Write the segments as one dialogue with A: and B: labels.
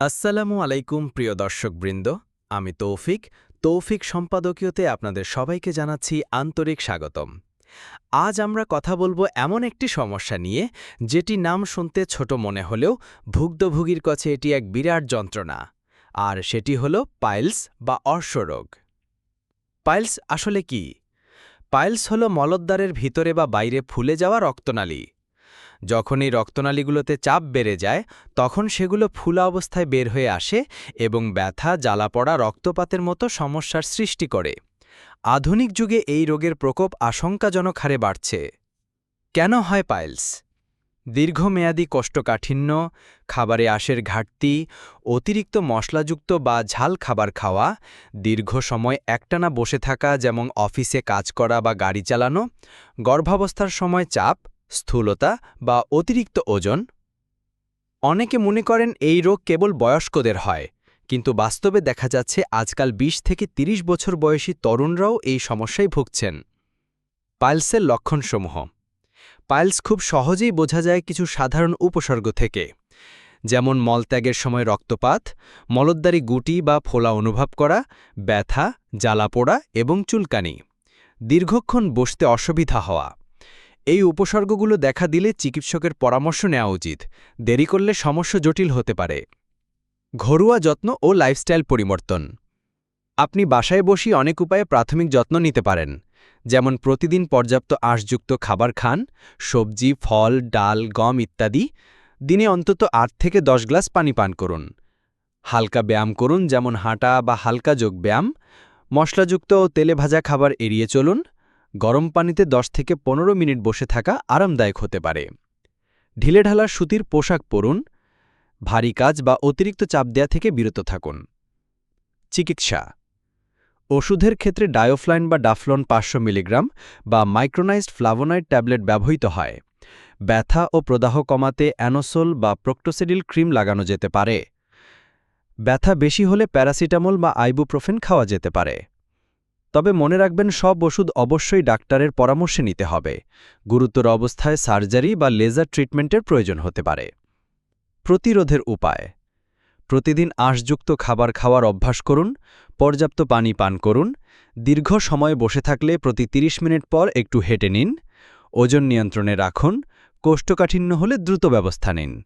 A: আসসালামু আলাইকুম, প্রিয় দর্শকবৃন্দ। আমি তৌফিক। তৌফিক সম্পাদকীয়তে আপনাদের সবাইকে জানাচ্ছি আন্তরিক স্বাগতম। আজ আমরা কথা বলব এমন একটি সমস্যা নিয়ে, যেটি নাম শুনতে ছোট মনে হলেও ভুক্তভোগীর কাছে এটি এক বিরাট যন্ত্রণা। আর সেটি হল পাইলস বা অর্শরোগ। পাইলস আসলে কি? পাইলস হল মলদ্বারের ভিতরে বা বাইরে ফুলে যাওয়া রক্তনালী। যখন এই রক্তনালীগুলোতে চাপ বেড়ে যায়, তখন সেগুলো ফুলা অবস্থায় বের হয়ে আসে এবং ব্যথা, জ্বালাপড়া, রক্তপাতের মতো সমস্যার সৃষ্টি করে। আধুনিক যুগে এই রোগের প্রকোপ আশঙ্কাজনক হারে বাড়ছে। কেন হয় পাইলস? দীর্ঘমেয়াদী কোষ্ঠকাঠিন্য, খাবারে আশের ঘাটতি, অতিরিক্ত মশলাযুক্ত বা ঝাল খাবার খাওয়া, দীর্ঘ সময় একটানা বসে থাকা যেমন অফিসে কাজ করা বা গাড়ি চালানো, গর্ভাবস্থার সময় চাপ স্থূলতা বা অতিরিক্ত ওজন? অনেকে মনে করেন এই রোগ কেবল বয়স্কদের হয়, কিন্তু বাস্তবে দেখা যাচ্ছে আজকাল ২০ থেকে ৩০ বছর বয়সী তরুণরাও এই সমস্যায় ভুগছেন। পাইলসের লক্ষণসমূহ। পাইলস খুব সহজেই বোঝা যায় কিছু সাধারণ উপসর্গ থেকে, যেমন মলত্যাগের সময় রক্তপাত মলদ্দারি গুটি বা ফোলা অনুভব করা, ব্যথা জ্বালা পোড়া এবং চুলকানি। দীর্ঘক্ষণ বসতে অসুবিধা হওয়া। এই উপসর্গগুলো দেখা দিলে চিকিৎসকের পরামর্শ নেওয়া উচিত। দেরি করলে সমস্যা জটিল হতে পারে। ঘরোয়া যত্ন ও লাইফস্টাইল পরিবর্তন। আপনি বাসায় বসি অনেক উপায়ে প্রাথমিক যত্ন নিতে পারেন। যেমন প্রতিদিন পর্যাপ্ত আঁশযুক্ত খাবার খান, সবজি, ফল, ডাল, গম ইত্যাদি। দিনে অন্তত আট থেকে দশ গ্লাস পানি পান করুন। হালকা ব্যায়াম করুন, যেমন হাঁটা বা হালকা যোগ ব্যায়াম। মশলাযুক্ত ও তেলে ভাজা খাবার এড়িয়ে চলুন। গরম পানিতে 10 থেকে পনেরো মিনিট বসে থাকা আরামদায়ক হতে পারে। ঢিলেঢালা সুতির পোশাক পরুন, ভারী কাজ বা অতিরিক্ত চাপ দেয়া থেকে বিরত থাকুন। চিকিৎসা। ওষুধের ক্ষেত্রে ডায়োফ্লাইন বা ডাফলন পাঁচশো মিলিগ্রাম বা মাইক্রোনাইজড ফ্লাভোনাইড ট্যাবলেট ব্যবহৃত হয়। ব্যথা ও প্রদাহ কমাতে অ্যানোসোল বা প্রক্টোসিডিল ক্রিম লাগানো যেতে পারে। ব্যথা বেশি হলে প্যারাসিটামল বা আইবুপ্রোফেন খাওয়া যেতে পারে। তবে মনে রাখবেন, সব ওষুধ অবশ্যই ডাক্তারের পরামর্শে নিতে হবে। গুরুতর অবস্থায় সার্জারি বা লেজার ট্রিটমেন্টের প্রয়োজন হতে পারে। প্রতিরোধের উপায়। প্রতিদিন আঁশযুক্ত খাবার খাওয়ার অভ্যাস করুন, পর্যাপ্ত পানি পান করুন, দীর্ঘ সময় বসে থাকলে প্রতি ৩০ মিনিট পর একটু হেঁটে নিন, ওজন নিয়ন্ত্রণে রাখুন, কোষ্ঠকাঠিন্য হলে দ্রুত ব্যবস্থা নিন।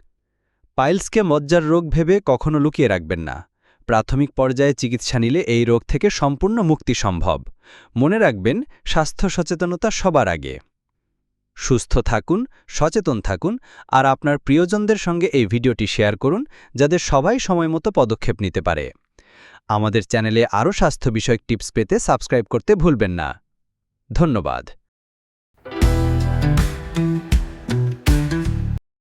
A: পাইলসকে মজ্জার রোগ ভেবে কখনো লুকিয়ে রাখবেন না। প্রাথমিক পর্যায়ে চিকিৎসা নিলে এই রোগ থেকে সম্পূর্ণ মুক্তি সম্ভব। মনে রাখবেন, স্বাস্থ্য সচেতনতা সবার আগে। সুস্থ থাকুন, সচেতন থাকুন, আর আপনার প্রিয়জনদের সঙ্গে এই ভিডিওটি শেয়ার করুন যাদের সবাই সময়মতো পদক্ষেপ নিতে পারে। আমাদের চ্যানেলে আরও স্বাস্থ্য বিষয়ক টিপস পেতে সাবস্ক্রাইব করতে ভুলবেন না। ধন্যবাদ।